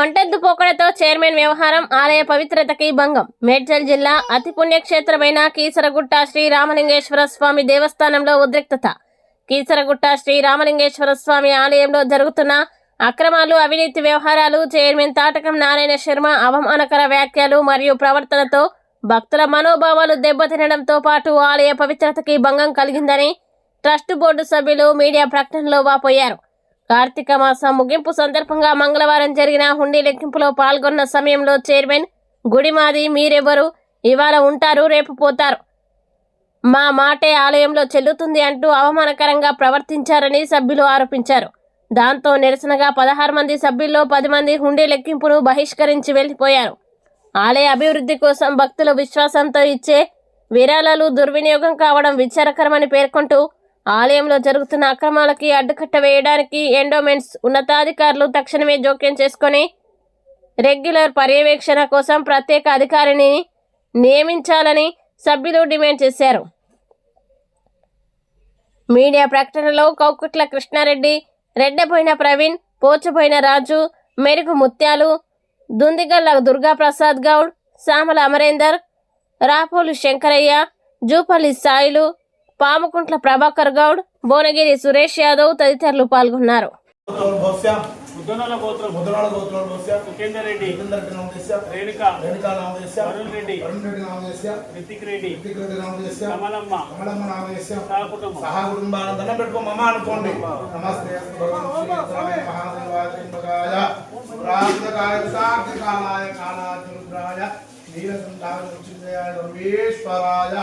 ఒంటెద్దు పోకడతో chairman వ్యవహారం ఆలయ పవిత్రతకి భంగం. మేడ్చల్ జిల్లా అతి పుణ్యక్షేత్రమైన కీసరగుట్ట శ్రీ రామలింగేశ్వర స్వామి దేవస్థానంలో ఉద్రిక్తత. కీసరగుట్ట శ్రీ రామలింగేశ్వర స్వామి ఆలయంలో జరుగుతున్న అక్రమాలు అవినీతి వ్యవహారాలు చైర్మన్ తాటకం నారాయణ శర్మ అవమానకర వ్యాఖ్యలు మరియు ప్రవర్తనతో భక్తుల మనోభావాలు దెబ్బతినడంతో పాటు ఆలయ పవిత్రతకి భంగం కలిగిందని ట్రస్ట్ బోర్డు సభ్యులు మీడియా ప్రకటనలో వాపోయారు. కార్తీక మాసం ముగింపు సందర్భంగా మంగళవారం జరిగిన హుండీ లెక్కింపులో పాల్గొన్న సమయంలో చైర్మన్ గుడిమాది మీరెవరు ఇవాళ ఉంటారు రేపు పోతారు. మా మాటే ఆలయంలో చెల్లుతుంది అంటూ అవమానకరంగా ప్రవర్తించారని సభ్యులు ఆరోపించారు. దాంతో నిరసనగా పదహారు మంది సభ్యుల్లో పది మంది హుండీ లెక్కింపును బహిష్కరించి వెళ్ళిపోయారు. ఆలయ అభివృద్ధి కోసం భక్తులు విశ్వాసంతో ఇచ్చే విరాళాలు దుర్వినియోగం కావడం విచారకరమని పేర్కొంటూ ఆలయంలో జరుగుతున్న అక్రమాలకి అడ్డుకట్ట వేయడానికి ఎండోమెంట్స్ ఉన్నతాధికారులు తక్షణమే జోక్యం చేసుకొని రెగ్యులర్ పర్యవేక్షణ కోసం ప్రత్యేక అధికారిని నియమించాలని సభ్యులు డిమాండ్ చేశారు. మీడియా ప్రకటనలో కౌకుట్ల కృష్ణారెడ్డి రెడ్డపోయిన ప్రవీణ్ పోచపోయిన రాజు మెరుగు ముత్యాలు దుందిగల్ల దుర్గాప్రసాద్ గౌడ్ సామల అమరేందర్ రాపోలు శంకరయ్య జూపల్లి సాయిలు పాముకుంట్ల ప్రభాకర్ గౌడ్ భువనగిరి సురేష్ యాదవ్ తదితరులు పాల్గొన్నారు. గోత్రం భోస్య ముద్దనల గోత్రం ముద్రనాళ గోత్రం భోస్య సుఖేందర్ రెడ్డి ఉపేందర్ రెడ్డి నామదేశ్య రేణుక రేణుకా నామదేశ్య వరుణ్ రెడ్డి వరుణ్ రెడ్డి నామదేశ్య రితిక్ రెడ్డి రితిక్ రెడ్డి నామదేశ్య కమలమ్మ కమలమ్మ నామదేశ్య సహ కుటుంబం. సహా కుటుంబాన్ని దండం పెట్టుకో మమ్మ అనుకోండి. నమస్తే మహాదేవాయ నీలసంతాన సర్వేశ్వరాయ